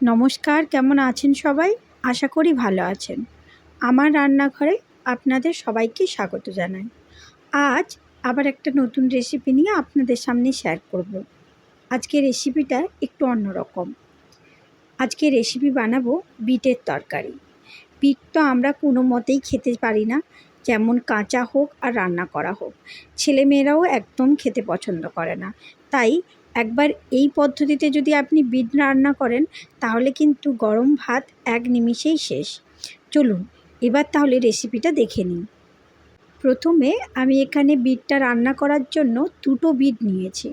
নমস্কার, কেমন আছেন সবাই? আশা করি ভালো আছেন। আমার রান্নাঘরে আপনাদের সবাইকে স্বাগত জানাই। আজ আবার একটা নতুন রেসিপি নিয়ে আপনাদের সামনে শেয়ার করব। আজকে রেসিপিটা একটু অন্যরকম। আজকে রেসিপি বানাবো বিটের তরকারি। বিট তো আমরা কোনো মতেই খেতে পারি না। যেমন কাঁচা হোক আর রান্না করা হোক। ছেলেমেয়েরাও একদম খেতে পছন্দ করে না। তাই একবার এই পদ্ধতিতে যদি আপনি বিট রান্না করেন, তাহলে কিন্তু গরম ভাত এক নিমিষেই শেষ। চলুন, এবার তাহলে রেসিপিটা দেখে নিই। প্রথমে আমি এখানে বিটটা রান্না করার জন্য দুটো বিট নিয়েছি।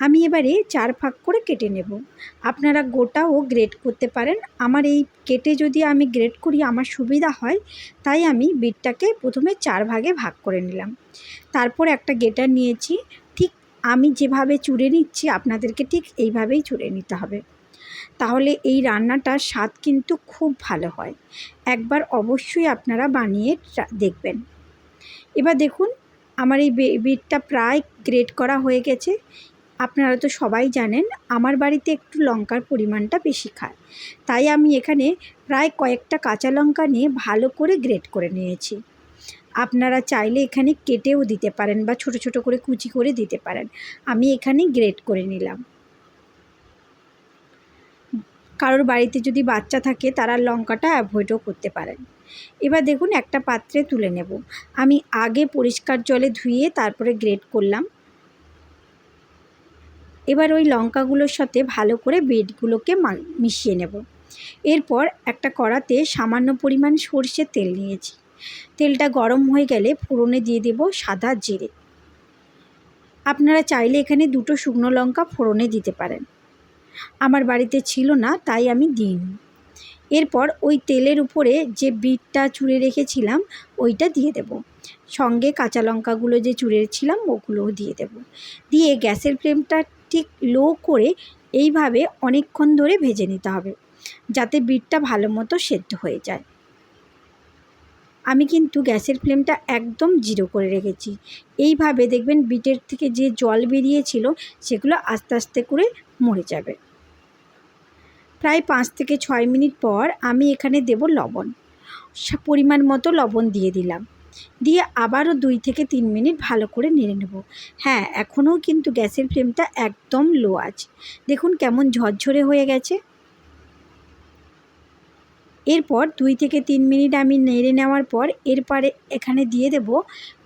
আমি এবারে চার ভাগ করে কেটে নেব। আপনারা গোটাও গ্রেড করতে পারেন। আমার এই কেটে যদি আমি গ্রেড করি, আমার সুবিধা হয়, তাই আমি বিটটাকে প্রথমে চার ভাগে ভাগ করে নিলাম। তারপর একটা গেটার নিয়েছি। আমি যেভাবে চুড়ে নিচ্ছি, আপনাদেরকে ঠিক এইভাবেই চুড়ে নিতে হবে। তাহলে এই রান্নাটার স্বাদ কিন্তু খুব ভালো হয়। একবার অবশ্যই আপনারা বানিয়ে দেখবেন। এবার দেখুন, আমার এই বিটটা প্রায় গ্রেট করা হয়ে গেছে। আপনারা তো সবাই জানেন, আমার বাড়িতে একটু লঙ্কার পরিমাণটা বেশি খায়। তাই আমি এখানে প্রায় কয়েকটা কাঁচা লঙ্কা নিয়ে ভালো করে গ্রেট করে নিয়েছি। আপনারা চাইলে এখানে কেটেও দিতে পারেন বা ছোট ছোট করে কুচি করে দিতে পারেন। আমি এখানে গ্রেট করে নিলাম। কারোর বাড়িতে যদি বাচ্চা থাকে, তারা লঙ্কাটা অ্যাভয়েডও করতে পারেন। এবার দেখুন, একটা পাত্রে তুলে নেব। আমি আগে পরিষ্কার জলে ধুয়ে তারপরে গ্রেট করলাম। এবার ওই লঙ্কাগুলোর সাথে ভালো করে বেডগুলোকে মিশিয়ে নেব। এরপর একটা কড়াতে সামান্য পরিমাণ সর্ষের তেল নিয়েছি। তেলটা গরম হয়ে গেলে ফোড়নে দিয়ে দেব সাদা জিরে। আপনারা চাইলে এখানে দুটো শুকনো লঙ্কা ফোড়নে দিতে পারেন। আমার বাড়িতে ছিল না, তাই আমি দিইনি। এরপর ওই তেলের উপরে যে বিটটা চুড়ে রেখেছিলাম, ওইটা দিয়ে দেব। সঙ্গে কাঁচা লঙ্কাগুলো যে চুড়েছিলাম ওগুলোও দিয়ে দেব। দিয়ে গ্যাসের ফ্লেমটা ঠিক লো করে এইভাবে অনেকক্ষণ ধরে ভেজে নিতে হবে, যাতে বিটটা ভালো মতো সেদ্ধ হয়ে যায়। আমি কিন্তু গ্যাসের ফ্লেমটা একদম জিরো করে রেখেছি। এইভাবে দেখবেন বিটের থেকে যে জল বেরিয়েছিল, সেগুলো আস্তে আস্তে করে মরে যাবে। প্রায় পাঁচ থেকে ছয় মিনিট পর আমি এখানে দেব লবণ। পরিমাণ মতো লবণ দিয়ে দিলাম। দিয়ে আবারও দুই থেকে তিন মিনিট ভালো করে নেড়ে নেব। হ্যাঁ এখনও কিন্তু গ্যাসের ফ্লেমটা একদম লো আছে। দেখুন কেমন ঝরঝরে হয়ে গেছে। এরপর দুই থেকে তিন মিনিট আমি নেড়ে নেওয়ার পর এরপরে এখানে দিয়ে দেব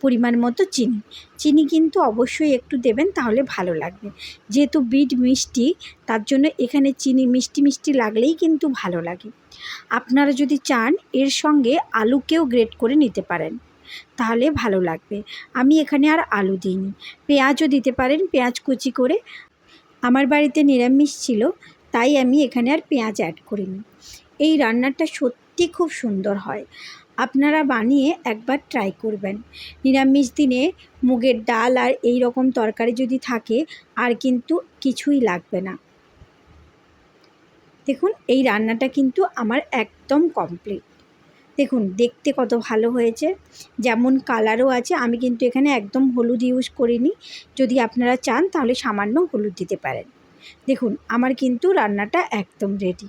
পরিমাণ মতো চিনি। চিনি কিন্তু অবশ্যই একটু দেবেন তাহলে ভালো লাগবে। যেহেতু বিট মিষ্টি, তার জন্য এখানে চিনি মিষ্টি মিষ্টি লাগলেই কিন্তু ভালো লাগে। আপনারা যদি চান, এর সঙ্গে আলুকেও গ্রেট করে নিতে পারেন। তাহলে ভালো লাগবে। আমি এখানে আর আলু দিইনি। পেঁয়াজও দিতে পারেন, পেঁয়াজ কুচি করে। আমার বাড়িতে নিরামিষ ছিল, তাই আমি এখানে আর পেঁয়াজ অ্যাড করিনি। এই রান্নাটা সত্যি খুব সুন্দর হয়। আপনারা বানিয়ে একবার ট্রাই করবেন। নিরামিষ দিনে মুগের ডাল আর এই রকম তরকারি যদি থাকে, আর কিন্তু কিছুই লাগবে না। দেখুন, এই রান্নাটা কিন্তু আমার একদম কমপ্লিট দেখুন, দেখতে কত ভালো হয়েছে। যেমন কালারও আছে, আমি কিন্তু এখানে একদম হলুদ ইউজ করিনি। যদি আপনারা চান, তাহলে সামান্য হলুদ দিতে পারেন। দেখুন, আমার কিন্তু রান্নাটা একদম রেডি